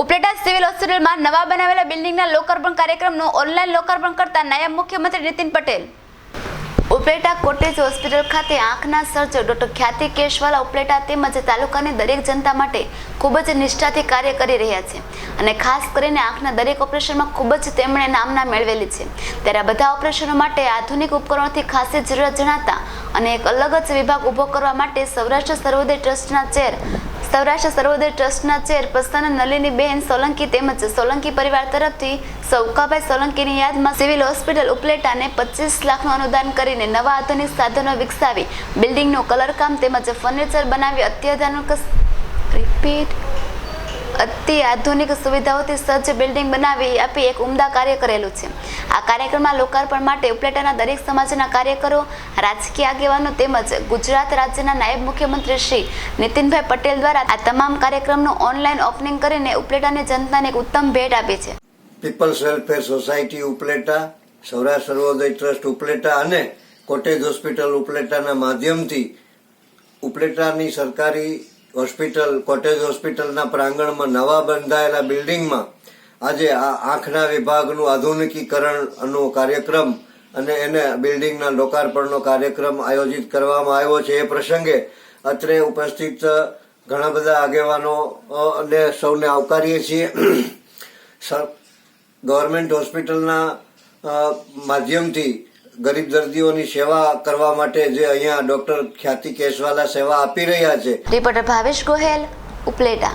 Upleta civil હોસ્પિટલમાં નવા બનાવેલા બિલ્ડિંગના લોકાર્પણ કાર્યક્રમનું ઓનલાઈન લોકાર્પણ કરતા નાયબ મુખ્યમંત્રી નીતિન પટેલ. ઉપલેટા કોટેજ હોસ્પિટલ ખાતે આંખના સર્જન ડોક્ટર ખ્યાતિ કેશવાલા ઉપલેટા તેમજ તાલુકાની દરેક જનતા માટે ખૂબ જ નિષ્ઠાથી કાર્ય કરી રહ્યા છે અને ખાસ કરીને આંખના દરેક ઓપરેશનમાં ખૂબ જ તેમણે નામના મેળવેલી છે. ત્યારે બધા ઓપરેશનો માટે આધુનિક ઉપકરણોથી ખાસી જરૂરત જણાતા અને એક અલગ જ વિભાગ ઊભો કરવા માટે સૌરાષ્ટ્ર સર્વોદય ટ્રસ્ટના ચેર સૌરાષ્ટ્ર સર્વોદય ટ્રસ્ટના ચેરપર્સન નલિનીબેન સોલંકી તેમજ સોલંકી પરિવાર તરફથી સૌકાભાઈ સોલંકીની યાદમાં સિવિલ હોસ્પિટલ ઉપલેટાને પચીસ લાખનું અનુદાન કરીને નવા આધુનિક સાધનો વિકસાવી બિલ્ડિંગનું કલરકામ તેમજ ફર્નિચર બનાવી અત્યાધુનિક રિપીટ અતિ આધુનિક સુવિધાઓથી સજ્જ બિલ્ડિંગ બનાવી આપી એક ઉમદા કાર્ય કરેલું છે. આ કાર્યક્રમમાં લોકાર્પણ માટે ઉપલેટાના દરેક સમાજના કાર્યકરો, રાજકીય આગેવાનો તેમજ ગુજરાત રાજ્યના નાયબ મુખ્યમંત્રી શ્રી નીતિનભાઈ પટેલ દ્વારા આ તમામ કાર્યક્રમનું ઓનલાઈન ઓપનિંગ કરીને ઉપલેટાની જનતાને એક ઉત્તમ ભેટ આપી છે. People's welfare society Upleta, Saurashtra Sarvodaya trust Upleta અને કોટેજ હોસ્પિટલ ઉપલેટાના માધ્યમથી ઉપલેટાની સરકારી હોસ્પિટલ, કોટેજ હોસ્પિટલના પ્રાંગણમાં નવા બંધાયેલા બિલ્ડિંગમાં આજે આ આંખના વિભાગનું આધુનિકીકરણનો કાર્યક્રમ અને એને બિલ્ડિંગના લોકાર્પણનો કાર્યક્રમ આયોજિત કરવામાં આવ્યો છે. એ પ્રસંગે અત્રે ઉપસ્થિત ઘણા બધા આગેવાનો ને સૌને આવકારીએ છીએ. ગવર્મેન્ટ હોસ્પિટલના માધ્યમથી ગરીબ દર્દીઓની સેવા કરવા માટે જે અહીંયા ડોક્ટર ખ્યાતિ કેશવાલા સેવા આપી રહ્યા છે. રિપોર્ટર ભાવેશ ગોહેલ, ઉપલેટા.